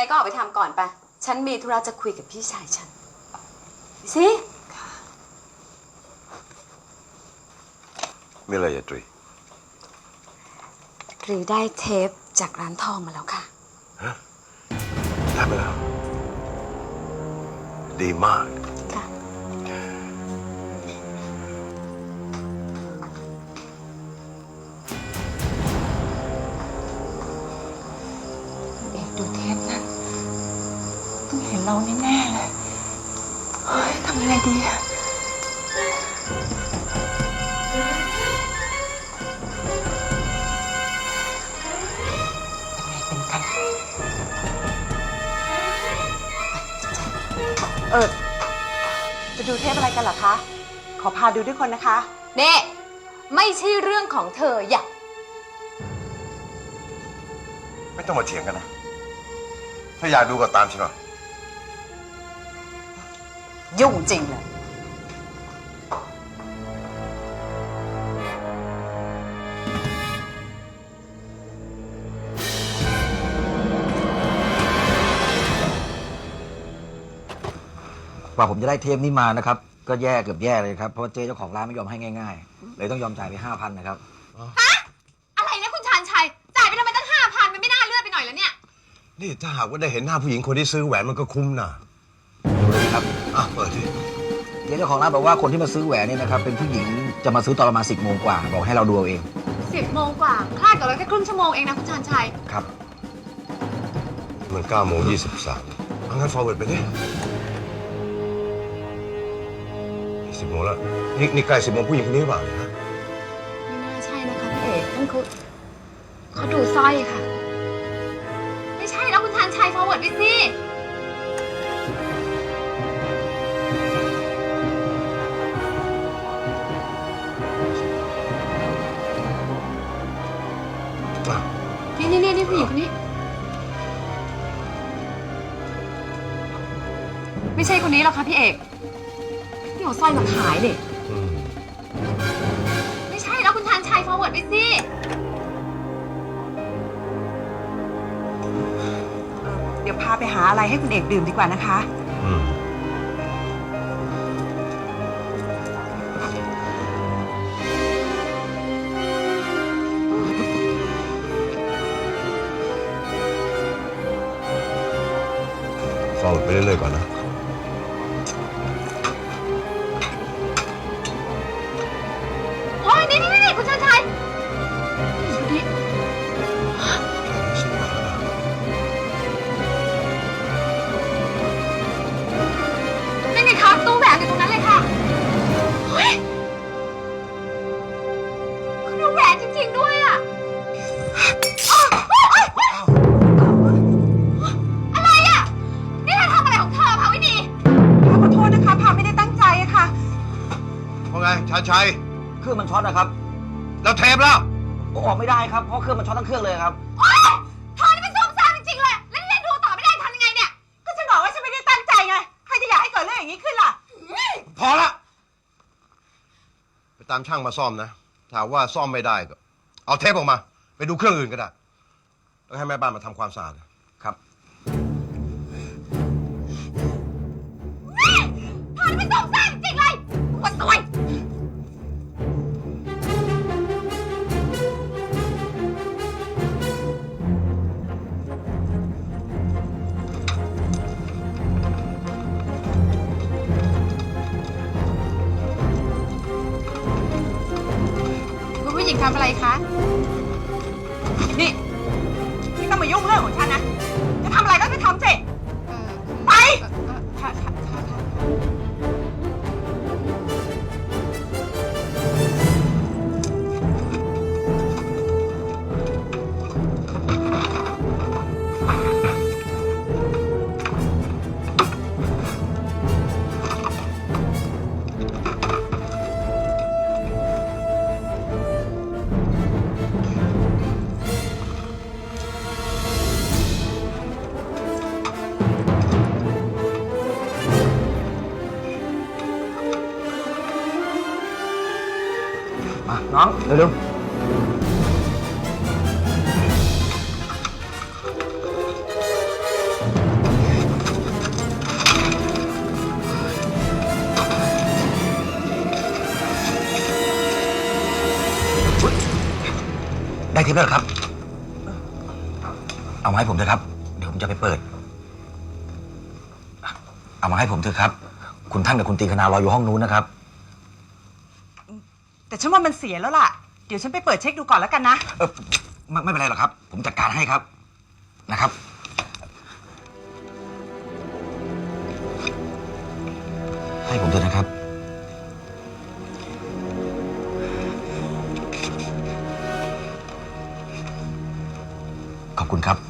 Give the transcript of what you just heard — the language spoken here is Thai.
นี่มีอะไรก็ออกไปทำก่อนไป ฉันมีธุระจะคุยกับพี่ชายฉันสิมีอะไรอย่าตรี หรือได้เทปจากร้านทองมาแล้วค่ะ ได้ไปแล้ว ดีมาก เห็นเราแน่ๆเลยเฮ้ยทำยังไงดีอะเป็นไงเป็นกันเออจะดูเทปอะไรกันเหรอคะ ขอพาดูด้วยคนนะคะ เน่ไม่ใช่เรื่องของเธออย่าไม่ต้องมาเถียงกันนะ ถ้าอยากดูก็ตามฉันมา ยุ่งจริงเลยกว่าผมจะได้เทปนี้มานะครับ ก็แย่เกือบแย่เลยครับ เพราะว่าเจ๊เจ้าของร้านไม่ยอมให้ง่ายๆ เลยต้องยอมจ่ายไปห้าพันนะครับอะไรนะคุณชานชัย จ่ายไปทำไมตั้งห้าพันมันไม่น่าเลือดไปหน่อยแล้วเนี่ย นี่ถ้าหากว่าได้เห็นหน้าผู้หญิงคนที่ซื้อแหวนมันก็คุ้มนะ ดูเลยครับอะเปิดดิเจ๊เจ้าของร้านบอกว่าคนที่มาซื้อแหวนเนี่ยนะครับเป็นผู้หญิงจะมาซื้อตอนประมาณสิบโมงกว่า บอกให้เราดูเอาเองสิบโมงกว่าคลาดกับเราแค่ครึ่งชั่วโมงเองนะคุณชานชัย ครับ มัน9โมง23เอางั้น forward ไปดิสิบโมงแล้ว นี่นี่ใกล้สิบโมงผู้หญิงคนนี้หรือเปล่าเนี่ยฮะไม่น่าใช่นะคะพี่เอกนั่นเขาเขาดูสร้อยค่ะ ไม่ใช่แล้วคุณชานชัย forward ไปสิ ผู้หญิงคนนี้ ไม่ใช่คนนี้หรอกค่ะพี่เอกที่เอาสร้อยมาขายเด็กอืมไม่ใช่แล้วคุณชานชัย forward ไปสิเดี๋ยวพาไปหาอะไรให้คุณเอกดื่มดีกว่านะคะ อืม ฟอร์ไปาไงชาชัย เครื่องมันช็อตนะครับ แล้วเทปแล้วออกไม่ได้ครับ เพราะเครื่องมันช็อตทั้งเครื่องเลยครับ โอ๊ยเธอนี่เป็นซุ่มซ่ามจริงๆเลย แล้วนี่ดูต่อไม่ได้ทำยังไงเนี่ย ก็ฉันบอกว่าฉันไม่ได้ตั้งใจไง ใครจะอยากให้เกิดเรื่องอย่างนี้ขึ้นล่ะ พอละ ไปตามช่างมาซ่อมนะถามว่าซ่อมไม่ได้ก็ เอาเทปออกมา ไปดูเครื่องอื่นก็ได้ แล้วให้แม่บ้านมาทำความสะอาด ญิงทำอะไรคะ นี่ไม่ต้องมายุ่งเรื่องของฉันนะ จะทำอะไรก็ไปทำสิ น้องเร็วได้ที่แล้วครับ เอามาให้ผมเถอะครับ เดี๋ยวผมจะไปเปิด เอามาให้ผมเถอะครับ คุณท่านกับคุณตีคณารออยู่ห้องนู้นนะครับ ฉันว่ามันเสียแล้วล่ะ เดี๋ยวฉันไปเปิดเช็คดูก่อนแล้วกันนะ เออไม่ไม่เป็นไรหรอกครับ ผมจัดการให้ครับนะครับ ให้ผมเถอะนะครับ ขอบคุณครับ